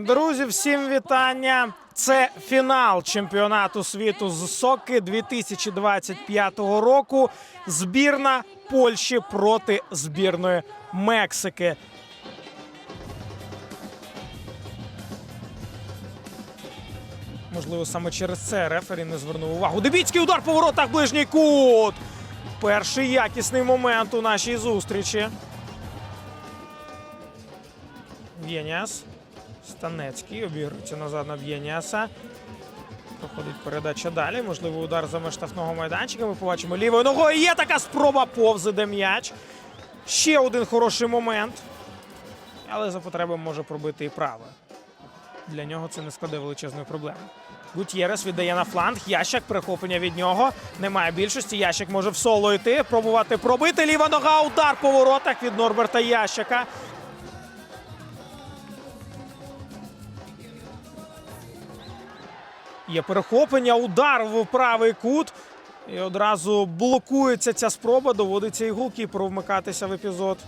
Друзі, всім вітання. Це фінал чемпіонату світу з соки 2025 року. Збірна Польщі проти збірної Мексики. Можливо, саме через це рефері не звернув увагу. Дебіцький удар по воротах ближній кут. Перший якісний момент у нашій зустрічі. Вєніас. Станецький обігрується назад на В'єніаса. Проходить передача далі. Можливо, удар за меж штрафного майданчика. Ми побачимо лівою ногою. Є така спроба повз іде м'яч. Ще один хороший момент. Але за потреби може пробити і праве. Для нього це не складе величезної проблеми. Гутєрес віддає на фланг. Ящик перехоплення від нього. Немає більшості. Ящик може в соло йти. Пробувати пробити. Ліва нога. Удар по воротах від Норберта Ящика. Є перехоплення, удар в правий кут. І одразу блокується ця спроба. Доводиться і голкіперу вмикатися в епізод.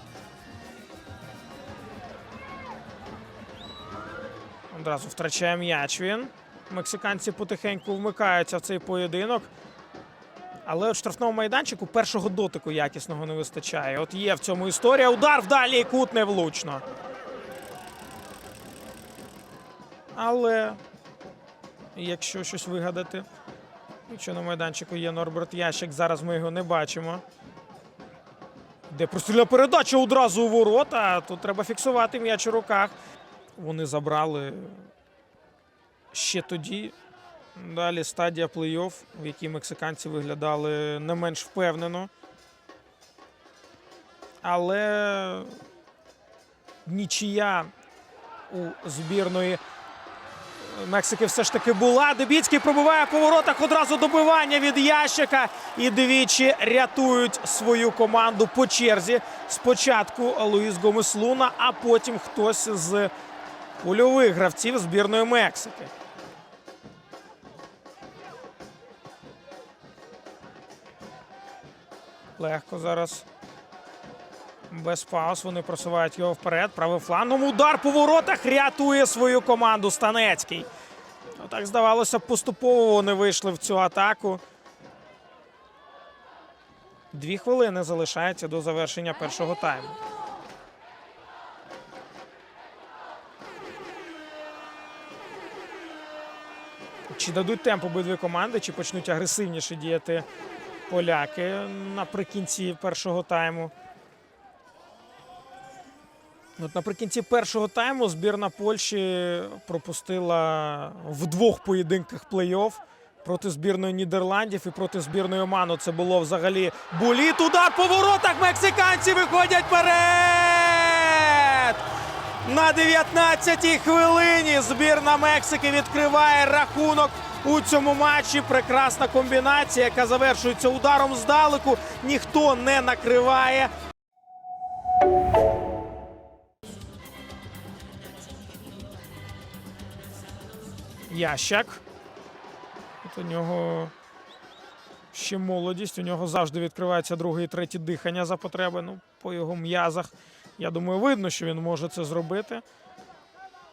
Одразу втрачає м'яч він. Мексиканці потихеньку вмикаються в цей поєдинок. Але от штрафного майданчику першого дотику якісного не вистачає. От є в цьому історія. Удар в дальній кут невлучно. Але якщо щось вигадати. Якщо на майданчику є Норберт Ящик, зараз ми його не бачимо. Де прострільна передача одразу у ворота. Тут треба фіксувати м'яч у руках. Вони забрали ще тоді. Далі стадія плей-офф, в якій мексиканці виглядали не менш впевнено. Але нічия у збірної Мексики все ж таки була. Дебіцький пробиває по воротах одразу добивання від ящика. І двічі рятують свою команду по черзі. Спочатку Луїс Гомес Луна, а потім хтось з польових гравців збірної Мексики. Легко зараз. Без пауз вони просувають його вперед. Правим флангом удар по воротах рятує свою команду Станецький. Ну, так здавалося, поступово вони вийшли в цю атаку. Дві хвилини залишається до завершення першого тайму. Чи дадуть темп обидві команди, чи почнуть агресивніше діяти поляки наприкінці першого тайму. От наприкінці першого тайму збірна Польщі пропустила в двох поєдинках плей-офф проти збірної Нідерландів і проти збірної Оману. Це було взагалі боліт. Удар по воротах. Мексиканці виходять вперед! На 19-й хвилині збірна Мексики відкриває рахунок у цьому матчі. Прекрасна комбінація, яка завершується ударом здалеку. Ніхто не накриває. Ящак. От у нього ще молодість. У нього завжди відкривається друге і третє дихання за потреби. Ну, по його м'язах. Я думаю, видно, що він може це зробити.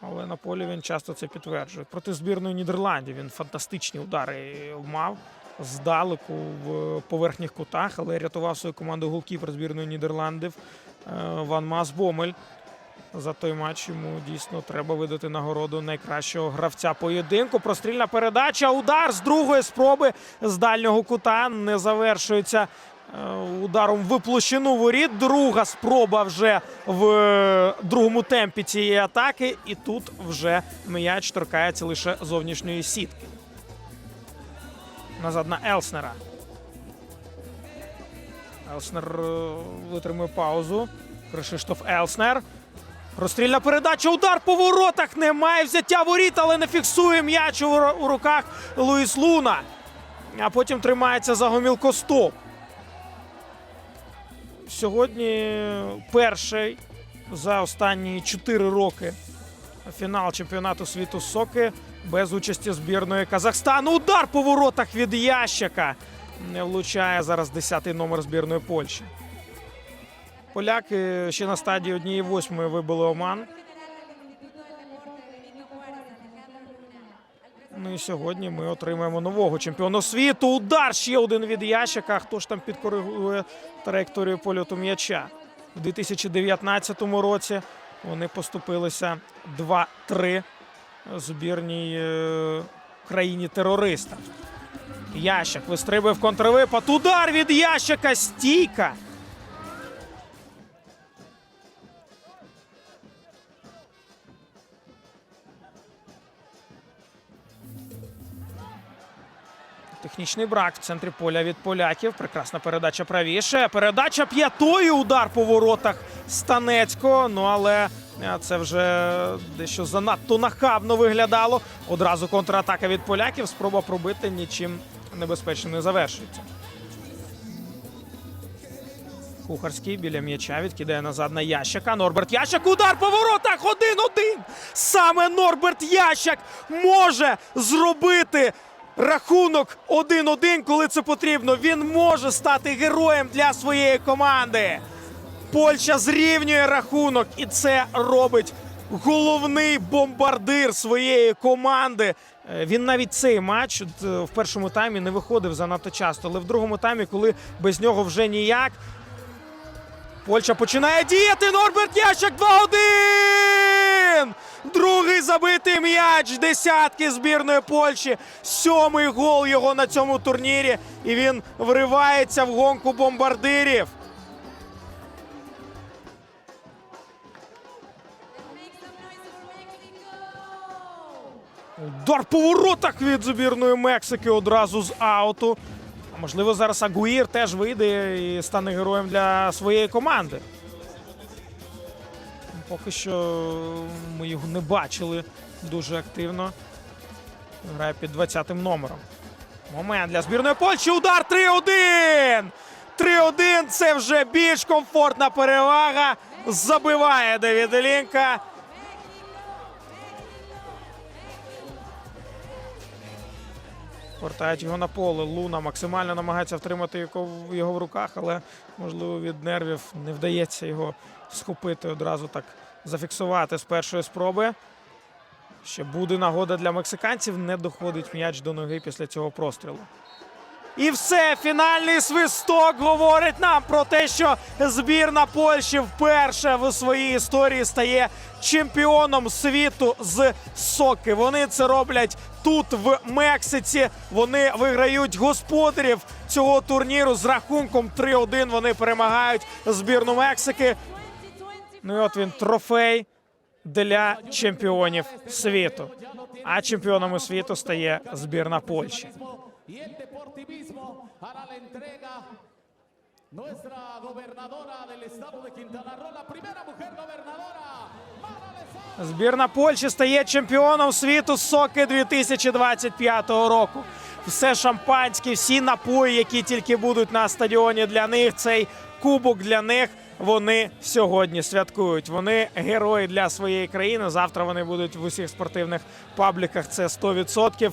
Але на полі він часто це підтверджує. Проти збірної Нідерландів він фантастичні удари мав здалеку в поверхніх кутах, але рятував свою команду голкіпер збірної Нідерландів е, Ван Мас Бомель. За той матч йому дійсно треба видати нагороду найкращого гравця поєдинку. Прострільна передача. Удар з другої спроби з дальнього кута не завершується е, ударом в площину воріт. Друга спроба вже в е, другому темпі цієї атаки. І тут вже м'яч торкається лише зовнішньої сітки. Назад на Елснера. Елснер е, витримує паузу. Кришиштоф Елснер. Розстрільна передача, удар по воротах. Немає взяття воріт, але не фіксує м'яч у руках Луїс Луна. А потім тримається за гомілко стоп. Сьогодні перший за останні 4 роки фінал чемпіонату світу соки без участі збірної Казахстану. Удар по воротах від Ящика. Не влучає зараз 10-й номер збірної Польщі. Поляки ще на стадії однієї восьмої вибили Оман. Ну і сьогодні ми отримаємо нового чемпіона світу. Удар ще один від ящика. Хто ж там підкоригує траєкторію польоту м'яча? У 2019 році вони поступилися 2-3 збірній е, країні терориста. Ящик вистрибує в контрвипад. Удар від ящика. Стійка. Технічний брак в центрі поля від поляків. Прекрасна передача правіше. Передача п'ятою. Удар по воротах Станецького. Ну але е, це вже дещо занадто нахабно виглядало. Одразу контратака від поляків. Спроба пробити нічим небезпечним не завершується. Кухарський біля м'яча відкидає назад на Ящика. Норберт Ящик. Удар по воротах. 1-1. Саме Норберт Ящик може зробити рахунок 1-1, коли це потрібно. Він може стати героєм для своєї команди. Польща зрівнює рахунок, і це робить головний бомбардир своєї команди. Е, Він навіть цей матч е, в першому таймі не виходив занадто часто, але в другому таймі, коли без нього вже ніяк, Польща починає діяти. Норберт Ящик 2-1! Другий забитий м'яч десятки збірної Польщі. Сьомий гол його на цьому турнірі. І він вривається в гонку бомбардирів. Удар по воротах від збірної Мексики одразу з ауту. А можливо, зараз Агуїр теж вийде і стане героєм для своєї команди. Поки що ми його не бачили дуже активно. Грає під 20-м номером. Момент для збірної Польщі. Удар 3-1! 3-1 це вже більш комфортна перевага. Забиває Давід Лінка. Повертають його на поле. Луна максимально намагається втримати його в руках, але можливо від нервів не вдається його схопити одразу так зафіксувати з першої спроби. Ще буде нагода для мексиканців. Не доходить м'яч до ноги після цього прострілу. І все, фінальний свисток говорить нам про те, що збірна Польщі вперше в своїй історії стає чемпіоном світу з соки. Вони це роблять тут, в Мексиці. Вони виграють господарів цього турніру з рахунком 3-1. Вони перемагають збірну Мексики. Ну і от він трофей для чемпіонів світу. А чемпіонами світу стає збірна Польщі. Y el deportivismo hará la entrega nuestra gobernadora del estado de Quintana Roo, la primera mujer gobernadora, Збірна Польщі стає чемпіоном світу соки 2025 року. Все шампанське, всі напої, які тільки будуть на стадіоні для них. Цей кубок для них. Вони сьогодні святкують. Вони герої для своєї країни. Завтра вони будуть в усіх спортивних пабліках. Це 100%.